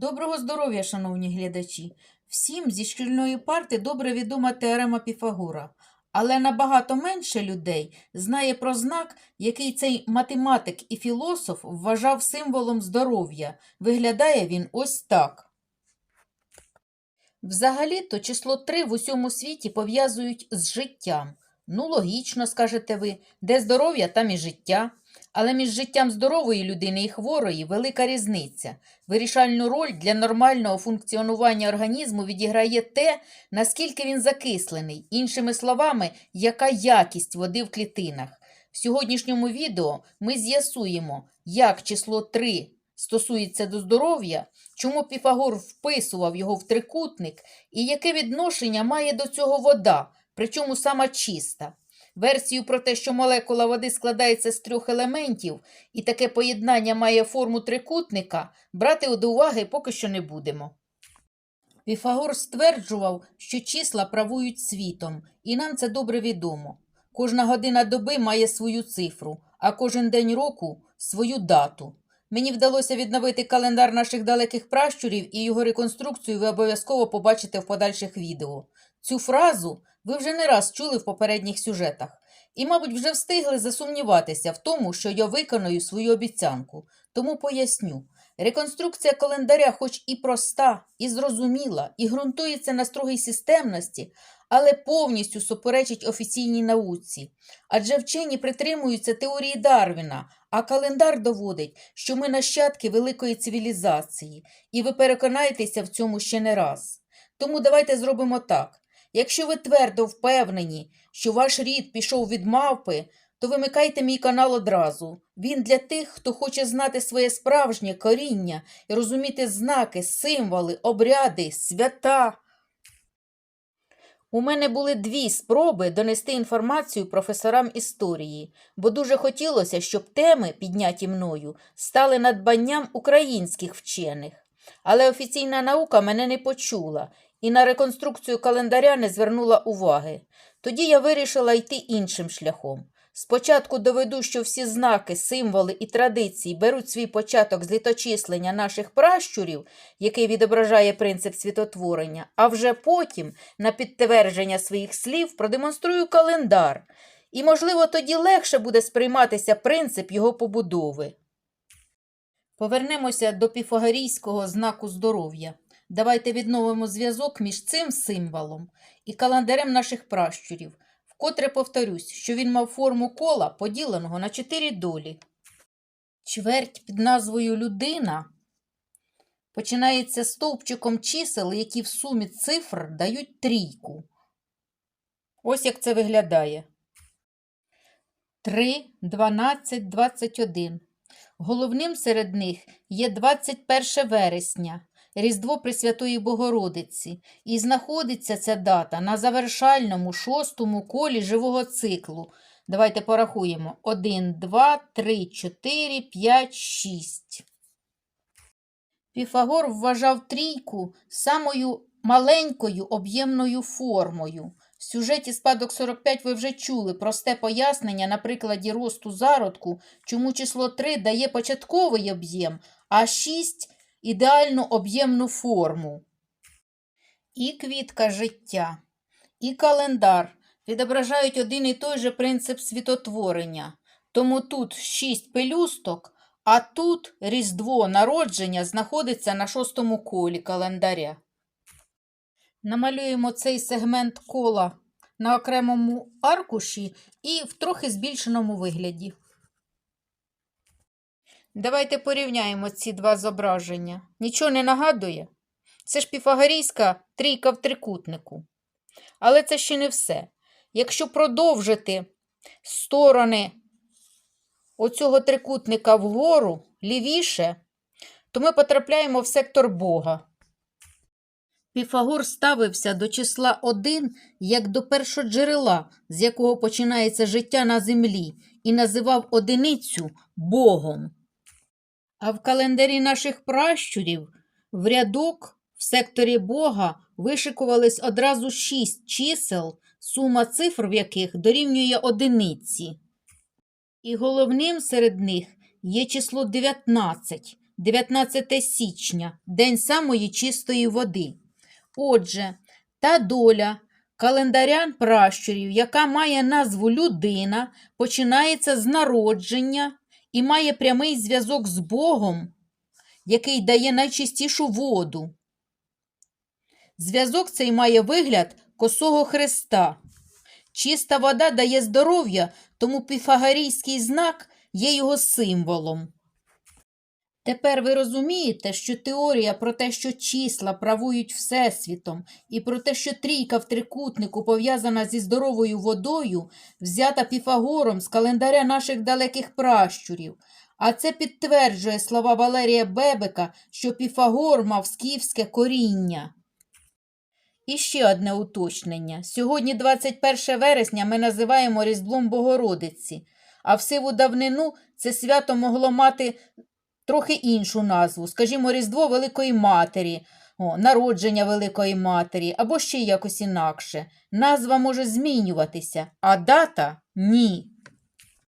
Доброго здоров'я, шановні глядачі! Всім зі шкільної парти добре відома теорема Піфагора, але набагато менше людей знає про знак, який цей математик і філософ вважав символом здоров'я. Виглядає він ось так. Взагалі-то число 3 в усьому світі пов'язують з життям. Ну, логічно, скажете ви, де здоров'я, там і життя. Але між життям здорової людини і хворої велика різниця. Вирішальну роль для нормального функціонування організму відіграє те, наскільки він закислений, іншими словами, яка якість води в клітинах. В сьогоднішньому відео ми з'ясуємо, як число 3 стосується до здоров'я, чому Піфагор вписував його в трикутник і яке відношення має до цього вода, причому сама чиста. Версію про те, що молекула води складається з трьох елементів, і таке поєднання має форму трикутника, брати до уваги поки що не будемо. Піфагор стверджував, що числа правують світом, і нам це добре відомо. Кожна година доби має свою цифру, а кожен день року свою дату. Мені вдалося відновити календар наших далеких пращурів і його реконструкцію ви обов'язково побачите в подальших відео. Цю фразу ви вже не раз чули в попередніх сюжетах, і, мабуть, вже встигли засумніватися в тому, що я виконую свою обіцянку. Тому поясню. Реконструкція календаря, хоч і проста, і зрозуміла, і ґрунтується на строгій системності, але повністю суперечить офіційній науці. Адже вчені притримуються теорії Дарвіна, а календар доводить, що ми нащадки великої цивілізації, і ви переконаєтеся в цьому ще не раз. Тому давайте зробимо так. Якщо ви твердо впевнені, що ваш рід пішов від мавпи, то вимикайте мій канал одразу. Він для тих, хто хоче знати своє справжнє коріння і розуміти знаки, символи, обряди, свята. У мене були дві спроби донести інформацію професорам історії, бо дуже хотілося, щоб теми, підняті мною, стали надбанням українських вчених. Але офіційна наука мене не почула і на реконструкцію календаря не звернула уваги. Тоді я вирішила йти іншим шляхом. Спочатку доведу, що всі знаки, символи і традиції беруть свій початок з літочислення наших пращурів, який відображає принцип світотворення, а вже потім, на підтвердження своїх слів, продемонструю календар. І, можливо, тоді легше буде сприйматися принцип його побудови. Повернемося до піфагорійського знаку здоров'я. Давайте відновимо зв'язок між цим символом і календарем наших пращурів. Вкотре повторюсь, що він мав форму кола, поділеного на чотири долі. Чверть під назвою людина починається стовпчиком чисел, які в сумі цифр дають трійку. Ось як це виглядає. 3, 12, 21. Головним серед них є 21 вересня, Різдво Пресвятої Богородиці, і знаходиться ця дата на завершальному шостому колі живого циклу. Давайте порахуємо: 1, 2, 3, 4, 5, 6. Піфагор вважав трійку самою маленькою об'ємною формою. В сюжеті спадок 45 ви вже чули просте пояснення на прикладі росту зародку, чому число 3 дає початковий об'єм, а 6 ідеальну об'ємну форму. І квітка життя, і календар відображають один і той же принцип світотворення. Тому тут шість пелюсток, а тут різдво народження знаходиться на шостому колі календаря. Намалюємо цей сегмент кола на окремому аркуші і в трохи збільшеному вигляді. Давайте порівняємо ці два зображення. Нічого не нагадує? Це ж піфагорійська трійка в трикутнику. Але це ще не все. Якщо продовжити сторони оцього трикутника вгору лівіше, то ми потрапляємо в сектор Бога. Піфагор ставився до числа 1 як до першоджерела, з якого починається життя на землі, і називав одиницю Богом. А в календарі наших пращурів в рядок в секторі Бога вишикувались одразу шість чисел, сума цифр в яких дорівнює одиниці. І головним серед них є число 19, 19 січня, День самої чистої води. Отже, та доля календаря пращурів, яка має назву людина, починається з народження і має прямий зв'язок з Богом, який дає найчистішу воду. Зв'язок цей має вигляд косого хреста. Чиста вода дає здоров'я, тому піфагорійський знак є його символом. Тепер ви розумієте, що теорія про те, що числа правують Всесвітом, і про те, що трійка в трикутнику пов'язана зі здоровою водою, взята Піфагором з календаря наших далеких пращурів. А це підтверджує слова Валерія Бебека, що Піфагор мав скіфське коріння. І ще одне уточнення. Сьогодні, 21 вересня, ми називаємо Різдвом Богородиці, а в сиву давнину це свято могло мати трохи іншу назву, скажімо, Різдво Великої Матері, о, народження Великої Матері, або ще якось інакше. Назва може змінюватися, а дата ні.